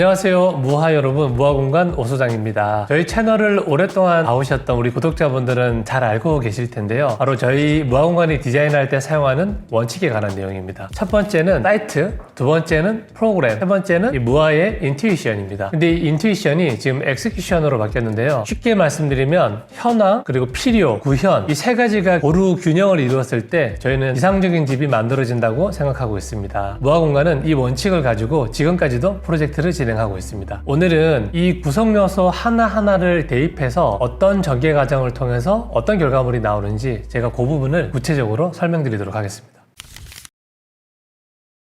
안녕하세요. 무하 여러분, 무하공간 오소장입니다. 저희 채널을 오랫동안 봐오셨던 우리 구독자분들은 잘 알고 계실 텐데요. 바로 저희 무하공간이 디자인할 때 사용하는 원칙에 관한 내용입니다. 첫 번째는 사이트, 두 번째는 프로그램, 세 번째는 이 무하의 인투이션입니다. 근데 이 인투이션이 지금 엑스큐션으로 바뀌었는데요. 쉽게 말씀드리면 현황, 그리고 필요, 구현 이 세 가지가 고루 균형을 이루었을 때 저희는 이상적인 집이 만들어진다고 생각하고 있습니다. 무하공간은 이 원칙을 가지고 지금까지도 프로젝트를 진행 하고 있습니다. 오늘은 이 구성 요소 하나하나를 대입해서 어떤 전개 과정을 통해서 어떤 결과물이 나오는지 제가 그 부분을 구체적으로 설명드리도록 하겠습니다.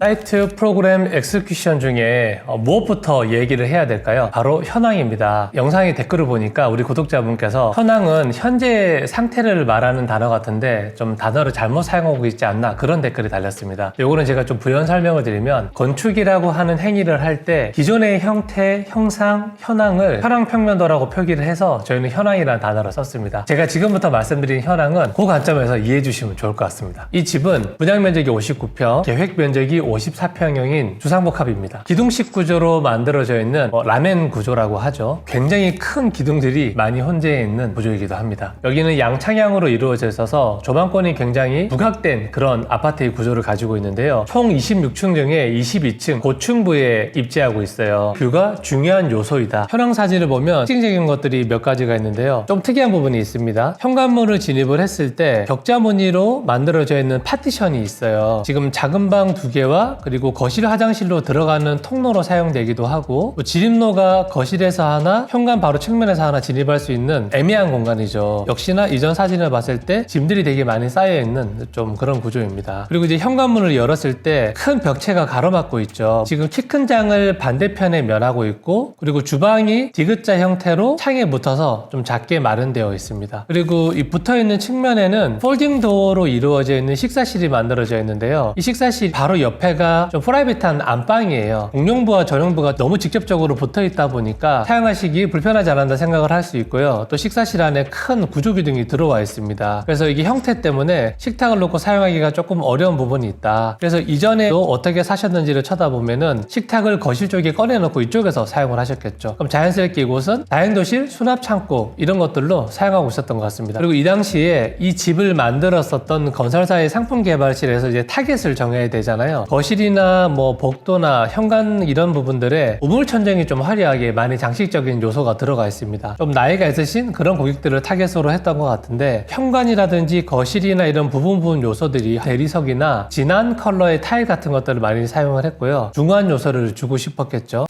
사이트 프로그램 엑스큐션 중에 어, 무엇부터 얘기를 해야 될까요? 바로 현황입니다. 영상의 댓글을 보니까 우리 구독자분께서 현황은 현재 상태를 말하는 단어 같은데 좀 단어를 잘못 사용하고 있지 않나 그런 댓글이 달렸습니다. 요거는 제가 좀 부연 설명을 드리면 건축이라고 하는 행위를 할 때 기존의 형태, 형상, 현황을 현황 평면도라고 표기를 해서 저희는 현황이라는 단어를 썼습니다. 제가 지금부터 말씀드린 현황은 그 관점에서 이해해 주시면 좋을 것 같습니다. 이 집은 분양 면적이 59평, 계획 면적이 54평형인 주상복합입니다. 기둥식 구조로 만들어져 있는 뭐 라멘 구조라고 하죠. 굉장히 큰 기둥들이 많이 혼재해 있는 구조이기도 합니다. 여기는 양창양으로 이루어져 있어서 조망권이 굉장히 부각된 그런 아파트의 구조를 가지고 있는데요. 총 26층 중에 22층 고층부에 입지하고 있어요. 뷰가 중요한 요소이다. 현황 사진을 보면 특징적인 것들이 몇 가지가 있는데요. 좀 특이한 부분이 있습니다. 현관문을 진입을 했을 때 격자 무늬로 만들어져 있는 파티션이 있어요. 지금 작은 방 두 개와 그리고 거실 화장실로 들어가는 통로로 사용되기도 하고 또 진입로가 거실에서 하나 현관 바로 측면에서 하나 진입할 수 있는 애매한 공간이죠. 역시나 이전 사진을 봤을 때 짐들이 되게 많이 쌓여 있는 좀 그런 구조입니다. 그리고 이제 현관문을 열었을 때 큰 벽체가 가로막고 있죠. 지금 키 큰 장을 반대편에 면하고 있고 그리고 주방이 디귿자 형태로 창에 붙어서 좀 작게 마련되어 있습니다. 그리고 이 붙어 있는 측면에는 폴딩 도어로 이루어져 있는 식사실이 만들어져 있는데요. 이 식사실 바로 옆에 가 좀 프라이빗한 안방이에요. 공용부와 전용부가 너무 직접적으로 붙어 있다 보니까 사용하시기 불편하지 않는다 생각을 할 수 있고요. 또 식사실 안에 큰 구조 기둥이 들어와 있습니다. 그래서 이게 형태 때문에 식탁을 놓고 사용하기가 조금 어려운 부분이 있다. 그래서 이전에도 어떻게 사셨는지를 쳐다보면은 식탁을 거실 쪽에 꺼내놓고 이쪽에서 사용을 하셨겠죠. 그럼 자연스럽게 이곳은 다행도실, 수납 창고 이런 것들로 사용하고 있었던 것 같습니다. 그리고 이 당시에 이 집을 만들었었던 건설사의 상품 개발실에서 이제 타겟을 정해야 되잖아요. 거실이나 뭐 복도나 현관 이런 부분들에 우물천정이 좀 화려하게 많이 장식적인 요소가 들어가 있습니다. 좀 나이가 있으신 그런 고객들을 타겟으로 했던 것 같은데 현관이라든지 거실이나 이런 부분 부분 요소들이 대리석이나 진한 컬러의 타일 같은 것들을 많이 사용을 했고요. 중요한 요소를 주고 싶었겠죠.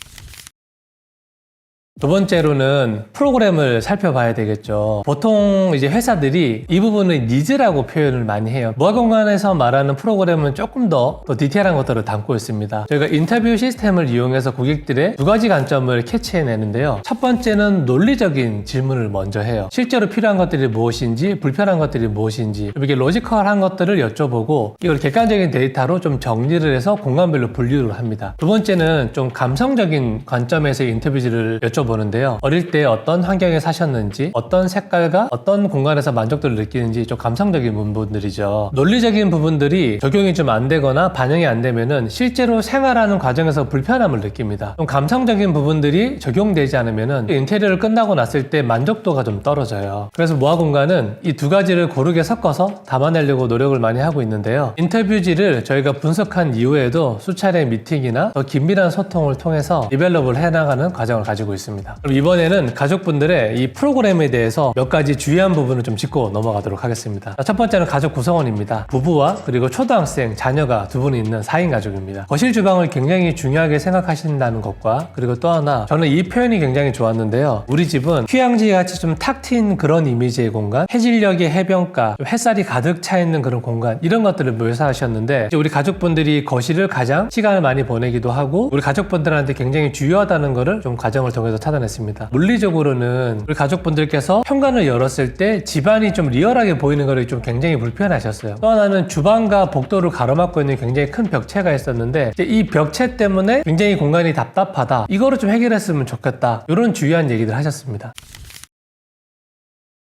두 번째로는 프로그램을 살펴봐야 되겠죠. 보통 이제 회사들이 이 부분을 니즈라고 표현을 많이 해요. 무화공간에서 말하는 프로그램은 조금 더, 더 디테일한 것들을 담고 있습니다. 저희가 인터뷰 시스템을 이용해서 고객들의 두 가지 관점을 캐치해내는데요. 첫 번째는 논리적인 질문을 먼저 해요. 실제로 필요한 것들이 무엇인지, 불편한 것들이 무엇인지, 이렇게 로지컬한 것들을 여쭤보고 이걸 객관적인 데이터로 좀 정리를 해서 공간별로 분류를 합니다. 두 번째는 좀 감성적인 관점에서 인터뷰지를 여쭤보 는데요. 어릴 때 어떤 환경에 사셨는지, 어떤 색깔과 어떤 공간에서 만족도를 느끼는지 좀 감성적인 부분들이죠. 논리적인 부분들이 적용이 좀 안 되거나 반영이 안 되면은 실제로 생활하는 과정에서 불편함을 느낍니다. 좀 감성적인 부분들이 적용되지 않으면은 인테리어를 끝나고 났을 때 만족도가 좀 떨어져요. 그래서 모아 공간은 이 두 가지를 고르게 섞어서 담아내려고 노력을 많이 하고 있는데요. 인터뷰지를 저희가 분석한 이후에도 수차례 미팅이나 더 긴밀한 소통을 통해서 디벨롭을 해나가는 과정을 가지고 있습니다. 그럼 이번에는 가족분들의 이 프로그램에 대해서 몇 가지 주의한 부분을 좀 짚고 넘어가도록 하겠습니다. 자, 첫 번째는 가족 구성원입니다. 부부와 그리고 초등학생, 자녀가 두 분이 있는 4인 가족입니다. 거실 주방을 굉장히 중요하게 생각하신다는 것과 그리고 또 하나 저는 이 표현이 굉장히 좋았는데요. 우리 집은 휴양지 같이 좀 탁 트인 그런 이미지의 공간, 해질녘의 해변가, 좀 햇살이 가득 차 있는 그런 공간 이런 것들을 묘사하셨는데 우리 가족분들이 거실을 가장 시간을 많이 보내기도 하고 우리 가족분들한테 굉장히 중요하다는 것을 좀 과정을 통해서 찾아냈습니다. 물리적으로는 우리 가족분들께서 현관을 열었을 때 집안이 좀 리얼하게 보이는 것이 좀 굉장히 불편하셨어요. 또 하나는 주방과 복도를 가로막고 있는 굉장히 큰 벽체가 있었는데 이 벽체 때문에 굉장히 공간이 답답하다. 이거를 좀 해결했으면 좋겠다. 이런 주의한 얘기들 하셨습니다.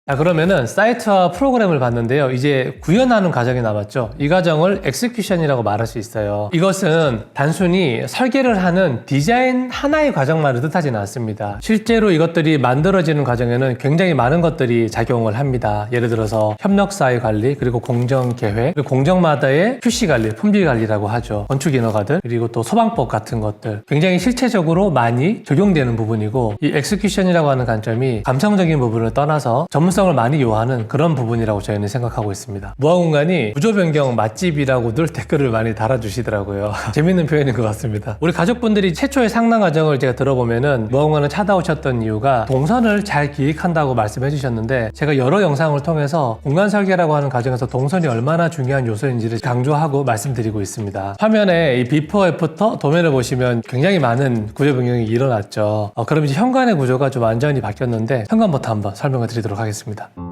자, 그러면은 사이트와 프로그램을 봤는데요. 이제 구현하는 과정이 남았죠. 이 과정을 엑스큐션이라고 말할 수 있어요. 이것은 단순히 설계를 하는 디자인 하나의 과정만을 뜻하지는 않습니다. 실제로 이것들이 만들어지는 과정에는 굉장히 많은 것들이 작용을 합니다. 예를 들어서 협력사의 관리, 그리고 공정 계획, 그리고 공정마다의 QC 관리, 품질 관리라고 하죠. 건축 인허가들, 그리고 또 소방법 같은 것들. 굉장히 실체적으로 많이 적용되는 부분이고, 이 엑스큐션이라고 하는 관점이 감성적인 부분을 떠나서 전문성을 많이 요하는 그런 부분이라고 저희는 생각하고 있습니다. 무화공간이 구조 변경 맛집이라고들 댓글을 많이 달아주시더라고요. 재밌는 표현인 것 같습니다. 우리 가족분들이 최초의 상담 과정을 제가 들어보면은 무화공간을 찾아오셨던 이유가 동선을 잘 기획한다고 말씀해 주셨는데 제가 여러 영상을 통해서 공간 설계라고 하는 과정에서 동선이 얼마나 중요한 요소인지를 강조하고 말씀드리고 있습니다. 화면에 이 비포 애프터 도면을 보시면 굉장히 많은 구조 변경이 일어났죠. 어, 그럼 이제 현관의 구조가 좀 완전히 바뀌었는데 현관부터 한번 설명을 드리도록 하겠습니다. 같습니다.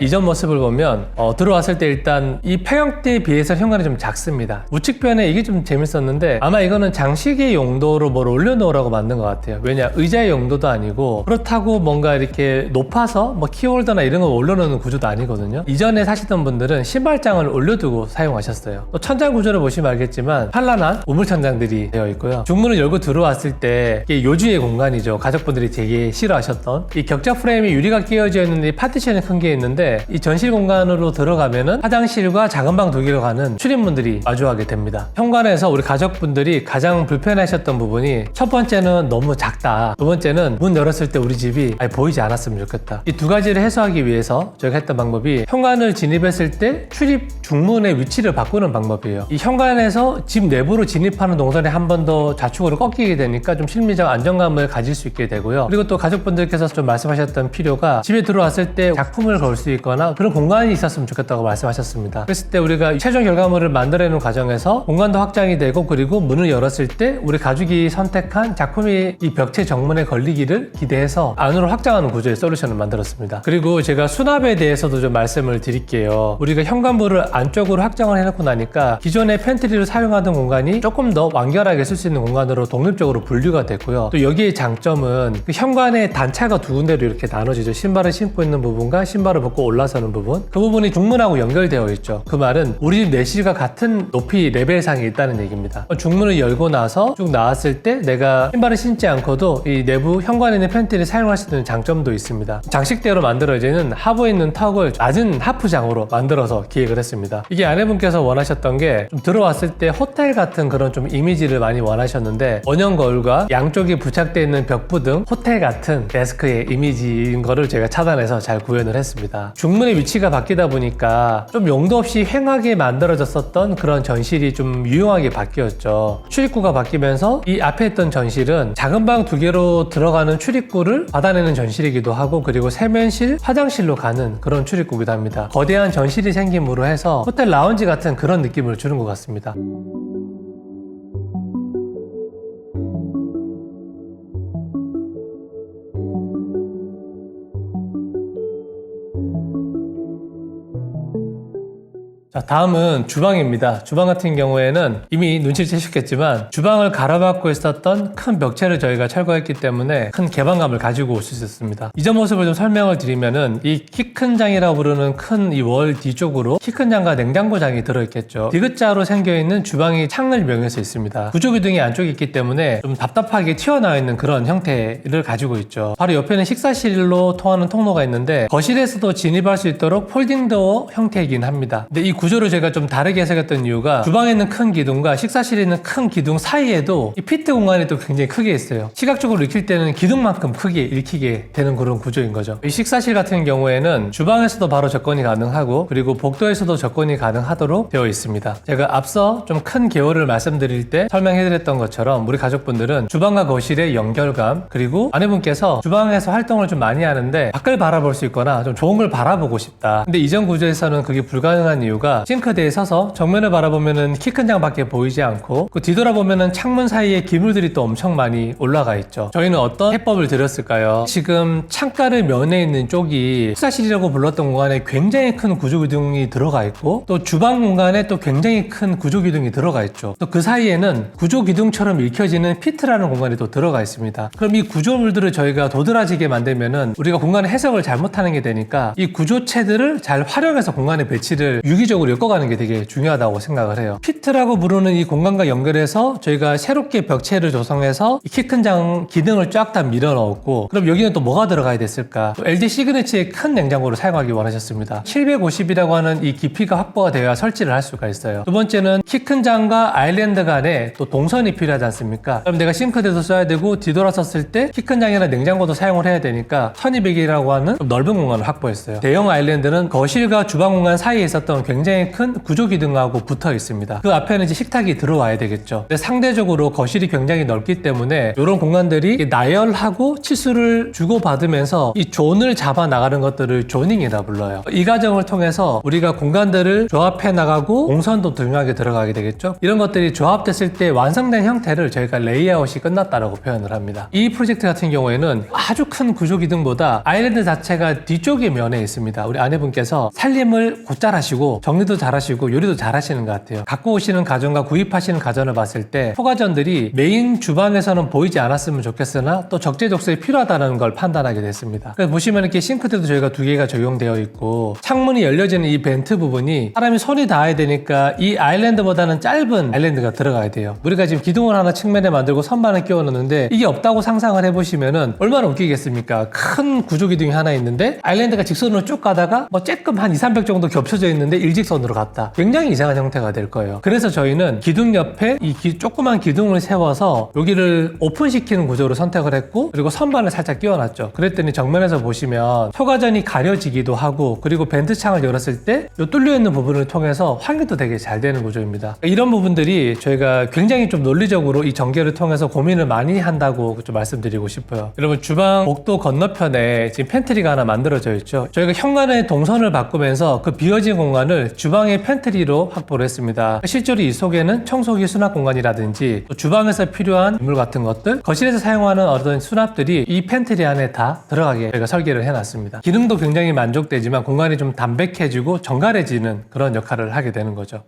이전 모습을 보면 어, 들어왔을 때 일단 이 평형대에 비해서 현관이 좀 작습니다. 우측편에 이게 좀 재밌었는데 아마 이거는 장식의 용도로 뭘 올려놓으라고 만든 것 같아요. 왜냐 의자의 용도도 아니고 그렇다고 뭔가 이렇게 높아서 뭐 키홀더나 이런 걸 올려놓는 구조도 아니거든요. 이전에 사시던 분들은 신발장을 올려두고 사용하셨어요. 또 천장 구조를 보시면 알겠지만 찬란한 우물 천장들이 되어 있고요. 중문을 열고 들어왔을 때 이게 요주의 공간이죠. 가족분들이 되게 싫어하셨던 이 격자 프레임이 유리가 끼워져 있는 이 파티션이 큰 게 있는데 이 전실 공간으로 들어가면은 화장실과 작은 방 두 개로 가는 출입문들이 마주하게 됩니다. 현관에서 우리 가족분들이 가장 불편하셨던 부분이 첫 번째는 너무 작다. 두 번째는 문 열었을 때 우리 집이 아예 보이지 않았으면 좋겠다. 이 두 가지를 해소하기 위해서 저희가 했던 방법이 현관을 진입했을 때 출입 중문의 위치를 바꾸는 방법이에요. 이 현관에서 집 내부로 진입하는 동선에 한번 더 좌측으로 꺾이게 되니까 좀 심리적 안정감을 가질 수 있게 되고요. 그리고 또 가족분들께서 좀 말씀하셨던 필요가 집에 들어왔을 때 작품을 걸 수 있 거나 그런 공간이 있었으면 좋겠다고 말씀하셨습니다. 그랬을 때 우리가 최종 결과물을 만들어내는 과정에서 공간도 확장이 되고 그리고 문을 열었을 때 우리 가족이 선택한 작품이 이 벽체 정문에 걸리기를 기대해서 안으로 확장하는 구조의 솔루션을 만들었습니다. 그리고 제가 수납에 대해서도 좀 말씀을 드릴게요. 우리가 현관부를 안쪽으로 확장을 해놓고 나니까 기존의 팬트리를 사용하던 공간이 조금 더 완결하게 쓸 수 있는 공간으로 독립적으로 분류가 됐고요. 또 여기의 장점은 그 현관의 단차가 두 군데로 이렇게 나눠지죠. 신발을 신고 있는 부분과 신발을 벗고 올라서는 부분. 그 부분이 중문하고 연결되어 있죠. 그 말은 우리 집 내실과 같은 높이 레벨상에 있다는 얘기입니다. 중문을 열고 나서 쭉 나왔을 때 내가 신발을 신지 않고도 이 내부 현관에 있는 팬트를 사용할 수 있는 장점도 있습니다. 장식대로 만들어지는 하부에 있는 턱을 낮은 하프장으로 만들어서 기획을 했습니다. 이게 아내분께서 원하셨던 게좀 들어왔을 때 호텔 같은 그런 좀 이미지를 많이 원하셨는데 원형 거울과 양쪽에 부착되어 있는 벽부 등 호텔 같은 데스크의 이미지인 거를 제가 차단해서 잘 구현을 했습니다. 중문의 위치가 바뀌다 보니까 좀 용도 없이 횡하게 만들어졌었던 그런 전실이 좀 유용하게 바뀌었죠. 출입구가 바뀌면서 이 앞에 있던 전실은 작은 방 두 개로 들어가는 출입구를 받아내는 전실이기도 하고 그리고 세면실, 화장실로 가는 그런 출입구기도 합니다. 거대한 전실이 생김으로 해서 호텔 라운지 같은 그런 느낌을 주는 것 같습니다. 자, 다음은 주방입니다. 주방 같은 경우에는 이미 눈치를 채셨겠지만 주방을 가로막고 있었던 큰 벽체를 저희가 철거했기 때문에 큰 개방감을 가지고 올 수 있었습니다. 이전 모습을 좀 설명을 드리면은 이 키 큰 장이라고 부르는 큰 이 월 뒤쪽으로 키 큰 장과 냉장고장이 들어있겠죠. 디귿자로 생겨있는 주방이 창을 명해서 있습니다. 구조기둥이 안쪽에 있기 때문에 좀 답답하게 튀어나와 있는 그런 형태를 가지고 있죠. 바로 옆에는 식사실로 통하는 통로가 있는데 거실에서도 진입할 수 있도록 폴딩 도어 형태이긴 합니다. 근데 이 구조를 제가 좀 다르게 해석했던 이유가 주방에 있는 큰 기둥과 식사실에 있는 큰 기둥 사이에도 이 피트 공간이 또 굉장히 크게 있어요. 시각적으로 익힐 때는 기둥만큼 크게 읽히게 되는 그런 구조인 거죠. 이 식사실 같은 경우에는 주방에서도 바로 접근이 가능하고 그리고 복도에서도 접근이 가능하도록 되어 있습니다. 제가 앞서 좀 큰 개요를 말씀드릴 때 설명해드렸던 것처럼 우리 가족분들은 주방과 거실의 연결감 그리고 아내분께서 주방에서 활동을 좀 많이 하는데 밖을 바라볼 수 있거나 좀 좋은 걸 바라보고 싶다. 근데 이전 구조에서는 그게 불가능한 이유가 구조가 싱크대에 서서 정면을 바라보면은 키 큰 장밖에 보이지 않고 그 뒤돌아보면은 창문 사이에 기물들이 또 엄청 많이 올라가 있죠. 저희는 어떤 해법을 들였을까요? 지금 창가를 면에 있는 쪽이 식사실이라고 불렀던 공간에 굉장히 큰 구조 기둥이 들어가 있고 또 주방 공간에 또 굉장히 큰 구조 기둥이 들어가 있죠. 또 그 사이에는 구조 기둥처럼 읽혀지는 피트라는 공간이 또 들어가 있습니다. 그럼 이 구조물들을 저희가 도드라지게 만들면은 우리가 공간의 해석을 잘못하는 게 되니까 이 구조체들을 잘 활용해서 공간의 배치를 유기적으로 엮어가는 게 되게 중요하다고 생각을 해요. 피트라고 부르는 이 공간과 연결해서 저희가 새롭게 벽체를 조성해서 키 큰 장 기능을 쫙 다 밀어 넣었고 그럼 여기는 또 뭐가 들어가야 됐을까? 또 LG 시그니처의 큰 냉장고를 사용하기 원하셨습니다. 750이라고 하는 이 깊이가 확보가 되어야 설치를 할 수가 있어요. 두 번째는 키 큰 장과 아일랜드 간에 또 동선이 필요하지 않습니까? 그럼 내가 싱크대도 써야 되고 뒤돌아섰을 때 키 큰 장이나 냉장고도 사용을 해야 되니까 1200이라고 하는 좀 넓은 공간을 확보했어요. 대형 아일랜드는 거실과 주방 공간 사이에 있었던 굉장히 큰 구조 기둥하고 붙어 있습니다. 그 앞에는 이제 식탁이 들어와야 되겠죠. 근데 상대적으로 거실이 굉장히 넓기 때문에 이런 공간들이 나열하고 치수를 주고받으면서 이 존을 잡아 나가는 것들을 조닝이라 불러요. 이 과정을 통해서 우리가 공간들을 조합해 나가고 공선도 중요하게 들어가게 되겠죠. 이런 것들이 조합됐을 때 완성된 형태를 저희가 레이아웃이 끝났다라고 표현을 합니다. 이 프로젝트 같은 경우에는 아주 큰 구조 기둥보다 아일랜드 자체가 뒤쪽에 면에 있습니다. 우리 아내분께서 살림을 곧잘 하시고 정 리도 잘 하시고 요리도 잘 하시는 것 같아요. 갖고 오시는 가전과 구입하시는 가전을 봤을 때 포가전들이 메인 주방에서는 보이지 않았으면 좋겠으나 또 적재적소에 필요하다는 걸 판단하게 됐습니다. 그래서 보시면 이렇게 싱크대도 저희가 두 개가 적용되어 있고 창문이 열려지는 이 벤트 부분이 사람이 손이 닿아야 되니까 이 아일랜드보다는 짧은 아일랜드가 들어가야 돼요. 우리가 지금 기둥을 하나 측면에 만들고 선반을 끼워 넣는데 이게 없다고 상상을 해보시면은 얼마나 웃기겠습니까? 큰 구조 기둥이 하나 있는데 아일랜드가 직선으로 쭉 가다가 뭐 쬐끔 한 2, 300 정도 겹쳐져 있는데 일직 선으로 갔다. 굉장히 이상한 형태가 될 거예요. 그래서 저희는 기둥 옆에 이 기- 조그만 기둥을 세워서 여기를 오픈시키는 구조로 선택을 했고 그리고 선반을 살짝 끼워놨죠. 그랬더니 정면에서 보시면 초가전이 가려지기도 하고 그리고 벤트 창을 열었을 때 이 뚫려 있는 부분을 통해서 환기도 되게 잘 되는 구조입니다. 이런 부분들이 저희가 굉장히 좀 논리적으로 이 전개를 통해서 고민을 많이 한다고 좀 말씀드리고 싶어요. 여러분 주방 복도 건너편에 지금 팬트리가 하나 만들어져 있죠. 저희가 현관의 동선을 바꾸면서 그 비어진 공간을 주방의 팬트리로 확보를 했습니다. 실제로 이 속에는 청소기 수납 공간이라든지 또 주방에서 필요한 인물 같은 것들, 거실에서 사용하는 어떤 수납들이 이 팬트리 안에 다 들어가게 저희가 설계를 해놨습니다. 기능도 굉장히 만족되지만 공간이 좀 담백해지고 정갈해지는 그런 역할을 하게 되는 거죠.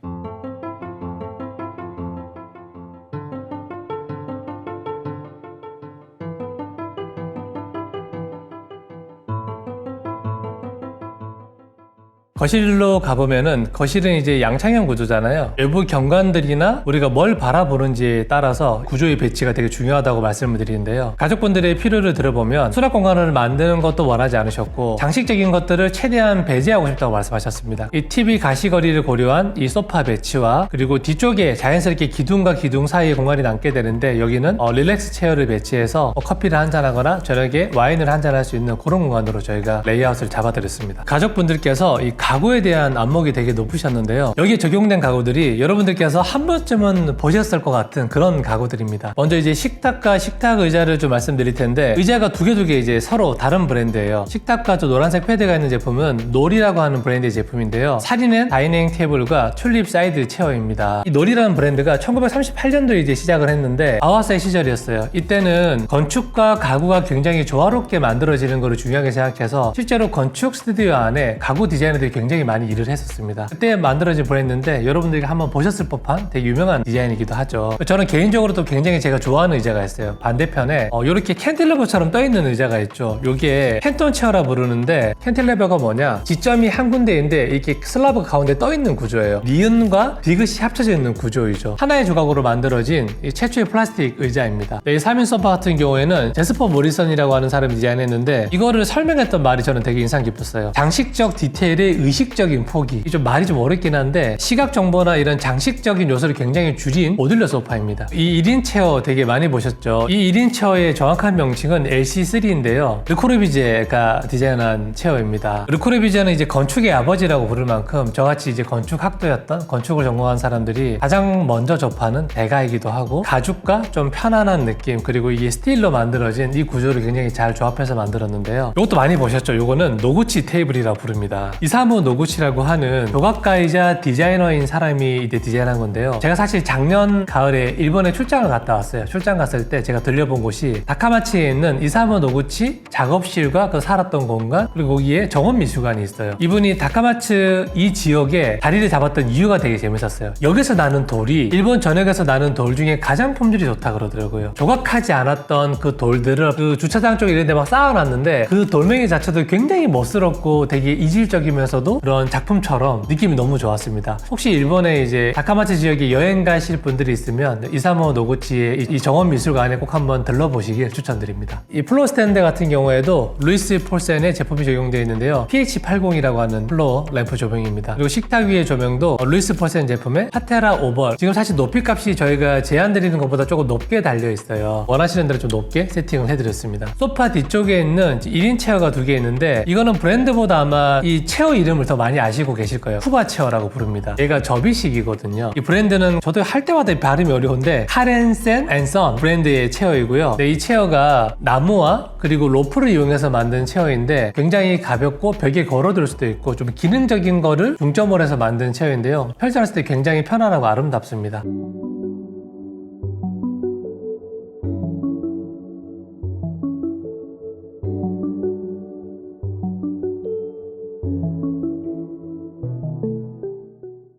거실로 가보면은 거실은 이제 양창형 구조잖아요. 외부 경관들이나 우리가 뭘 바라보는지에 따라서 구조의 배치가 되게 중요하다고 말씀을 드리는데요. 가족분들의 필요를 들어보면 수납 공간을 만드는 것도 원하지 않으셨고 장식적인 것들을 최대한 배제하고 싶다고 말씀하셨습니다. 이 TV 가시거리를 고려한 이 소파 배치와 그리고 뒤쪽에 자연스럽게 기둥과 기둥 사이에 공간이 남게 되는데 여기는 어, 릴렉스 체어를 배치해서 뭐 커피를 한잔하거나 저녁에 와인을 한잔할 수 있는 그런 공간으로 저희가 레이아웃을 잡아드렸습니다. 가족분들께서 이 가 구에 대한 안목이 되게 높으셨는데요. 여기에 적용된 가구들이 여러분들께서 한 번쯤은 보셨을 것 같은 그런 가구들입니다. 먼저 이제 식탁과 식탁 의자를 좀 말씀드릴 텐데 의자가 두 개 두개 이제 서로 다른 브랜드예요. 식탁과 저 노란색 패드가 있는 제품은 놀이라고 하는 브랜드의 제품인데요. 살인은 다이닝 테이블과 튤립 사이드 체어입니다. 이 놀이라는 브랜드가 1938년도에 이제 시작을 했는데 아와사의 시절이었어요. 이때는 건축과 가구가 굉장히 조화롭게 만들어지는 것을 중요하게 생각해서 실제로 건축 스튜디오 안에 가구 디자이너들이 굉장히 많이 일을 했었습니다. 그때 만들어진 브랜드인데 여러분들이 한번 보셨을 법한 되게 유명한 디자인이기도 하죠. 저는 개인적으로 또 굉장히 제가 좋아하는 의자가 있어요. 반대편에 어, 이렇게 캔틸러버처럼 떠 있는 의자가 있죠. 이게 펜톤 체어라 부르는데 캔틸러버가 뭐냐? 지점이 한 군데인데 이렇게 슬라브 가운데 떠 있는 구조예요. 니은과 디귿이 합쳐져 있는 구조이죠. 하나의 조각으로 만들어진 이 최초의 플라스틱 의자입니다. 네, 이 3인 소파 같은 경우에는 제스퍼 모리선이라고 하는 사람이 디자인했는데 이거를 설명했던 말이 저는 되게 인상 깊었어요. 장식적 디테일의 의식적인 포기. 좀 말이 좀 어렵긴 한데 시각 정보나 이런 장식적인 요소를 굉장히 줄인 모듈러 소파입니다. 이 1인 체어 되게 많이 보셨죠? 이 1인 체어의 정확한 명칭은 LC3인데요. 르코르비제가 디자인한 체어입니다. 르코르비제는 이제 건축의 아버지라고 부를 만큼 저같이 이제 건축 학도였던 건축을 전공한 사람들이 가장 먼저 접하는 대가이기도 하고 가죽과 좀 편안한 느낌 그리고 이게 스틸로 만들어진 이 구조를 굉장히 잘 조합해서 만들었는데요. 이것도 많이 보셨죠? 이거는 노구치 테이블이라 부릅니다. 이이 사무 노구치라고 하는 조각가이자 디자이너인 사람이 이제 디자인한 건데요. 제가 사실 작년 가을에 일본에 출장을 갔다 왔어요. 출장 갔을 때 제가 들려본 곳이 다카마치에 있는 이사무 노구치 작업실과 그 살았던 공간 그리고 거기에 정원 미술관이 있어요. 이분이 다카마츠 이 지역에 자리를 잡았던 이유가 되게 재밌었어요. 여기서 나는 돌이 일본 전역에서 나는 돌 중에 가장 품질이 좋다 그러더라고요. 조각하지 않았던 그 돌들을 그 주차장 쪽 이런 데 막 쌓아놨는데 그 돌멩이 자체도 굉장히 멋스럽고 되게 이질적이면서 도 그런 작품처럼 느낌이 너무 좋았습니다. 혹시 일본에 이제 다카마치 지역에 여행 가실 분들이 있으면 이사모 노구치의 이- 이 정원 미술관에 꼭 한번 들러보시길 추천드립니다. 이 플로 스탠드 같은 경우에도 루이스 폴센의 제품이 적용되어 있는데요. PH80이라고 하는 플로 램프 조명입니다. 그리고 식탁 위의 조명도 루이스 폴센 제품의 파테라 오벌. 지금 사실 높이 값이 저희가 제한 드리는 것보다 조금 높게 달려 있어요. 원하시는 대로 좀 높게 세팅을 해드렸습니다. 소파 뒤쪽에 있는 1인 체어가 두 개 있는데 이거는 브랜드보다 아마 이 체어 이름 을 더 많이 아시고 계실 거예요. 쿠바 체어라고 부릅니다. 얘가 접이식이거든요. 이 브랜드는 저도 할 때마다 발음이 어려운데 카렌센 앤선 브랜드의 체어이고요. 네, 이 체어가 나무와 그리고 로프를 이용해서 만든 체어인데 굉장히 가볍고 벽에 걸어둘 수도 있고 좀 기능적인 거를 중점으로 해서 만든 체어인데요. 펼쳐놨을 때 굉장히 편안하고 아름답습니다.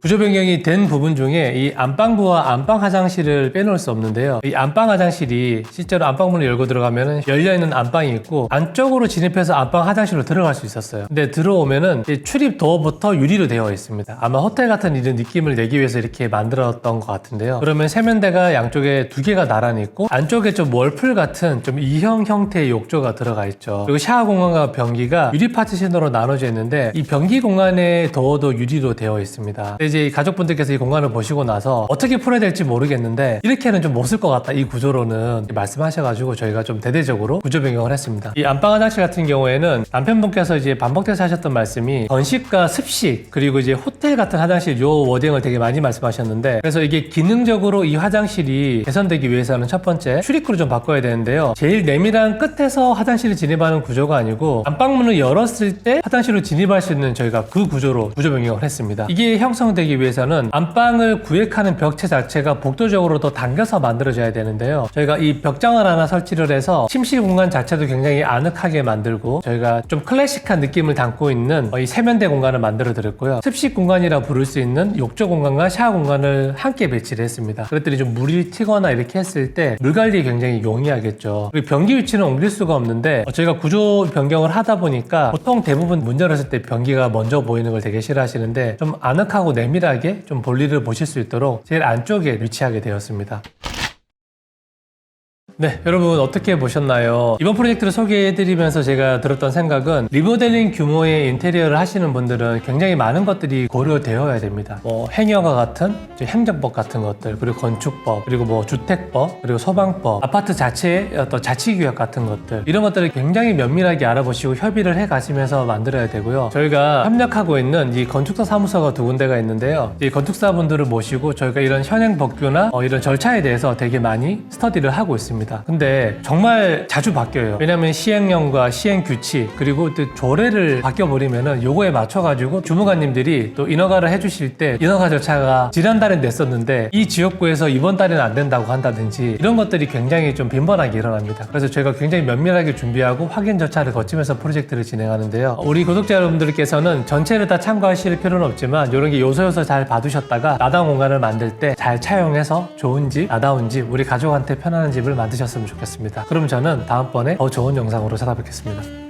구조 변경이 된 부분 중에 이 안방부와 안방 화장실을 빼놓을 수 없는데요. 이 안방 화장실이 실제로 안방문을 열고 들어가면 열려있는 안방이 있고 안쪽으로 진입해서 안방 화장실로 들어갈 수 있었어요. 근데 들어오면은 이 출입 도어부터 유리로 되어 있습니다. 아마 호텔 같은 이런 느낌을 내기 위해서 이렇게 만들었던 것 같은데요. 그러면 세면대가 양쪽에 두 개가 나란히 있고 안쪽에 좀 월풀 같은 좀 이형 형태의 욕조가 들어가 있죠. 그리고 샤워 공간과 변기가 유리 파티션으로 나눠져 있는데 이 변기 공간의 도어도 유리로 되어 있습니다. 이제 이 가족분들께서 이 공간을 보시고 나서 어떻게 풀어야 될지 모르겠는데 이렇게는 좀 못 쓸 것 같다 이 구조로는 말씀하셔가지고 저희가 좀 대대적으로 구조 변경을 했습니다. 이 안방 화장실 같은 경우에는 남편분께서 이제 반복돼서 하셨던 말씀이 건식과 습식 그리고 이제 호텔 같은 화장실 요 워딩을 되게 많이 말씀하셨는데 그래서 이게 기능적으로 이 화장실이 개선되기 위해서는 첫 번째 출입구를 좀 바꿔야 되는데요. 제일 내밀한 끝에서 화장실을 진입하는 구조가 아니고 안방문을 열었을 때 화장실로 진입할 수 있는 저희가 그 구조로 구조 변경을 했습니다. 이게 형성되 기 위해서는 안방을 구획하는 벽체 자체가 복도적으로 더 당겨서 만들어져야 되는데요. 저희가 이 벽장을 하나 설치를 해서 침실 공간 자체도 굉장히 아늑하게 만들고 저희가 좀 클래식한 느낌을 담고 있는 이 세면대 공간을 만들어 드렸고요. 습식 공간이라 부를 수 있는 욕조 공간과 샤워 공간을 함께 배치를 했습니다. 그랬더니 좀 물이 튀거나 이렇게 했을 때 물 관리에 굉장히 용이하겠죠. 그리고 변기 위치는 옮길 수가 없는데 어, 저희가 구조 변경을 하다 보니까 보통 대부분 문 열었을 때 변기가 먼저 보이는 걸 되게 싫어하시는데 좀 아늑하고 내 밀하게 좀 볼일을 보실 수 있도록 제일 안쪽에 위치하게 되었습니다. 네, 여러분 어떻게 보셨나요? 이번 프로젝트를 소개해드리면서 제가 들었던 생각은 리모델링 규모의 인테리어를 하시는 분들은 굉장히 많은 것들이 고려되어야 됩니다. 뭐 행여가 같은 행정법 같은 것들, 그리고 건축법, 그리고 뭐 주택법, 그리고 소방법, 아파트 자체의 어떤 자치규약 같은 것들 이런 것들을 굉장히 면밀하게 알아보시고 협의를 해 가시면서 만들어야 되고요. 저희가 협력하고 있는 이 건축사 사무소가 두 군데가 있는데요. 이 건축사분들을 모시고 저희가 이런 현행 법규나 어, 이런 절차에 대해서 되게 많이 스터디를 하고 있습니다. 근데 정말 자주 바뀌어요. 왜냐하면 시행령과 시행 규칙 그리고 또 조례를 바뀌어 버리면은 요거에 맞춰 가지고 주무관님들이 또 인허가를 해주실 때 인허가 절차가 지난달에 냈었는데 이 지역구에서 이번 달에는 안 된다고 한다든지 이런 것들이 굉장히 좀 빈번하게 일어납니다. 그래서 저희가 굉장히 면밀하게 준비하고 확인 절차를 거치면서 프로젝트를 진행하는데요. 우리 구독자 여러분들께서는 전체를 다 참고하실 필요는 없지만 이런 게 요소요소 잘 봐두셨다가 나다운 공간을 만들 때 잘 차용해서 좋은 집, 나다운 집, 우리 가족한테 편안한 집을 만 드셨으면 좋겠습니다. 그럼 저는 다음번에 더 좋은 영상으로 찾아뵙겠습니다.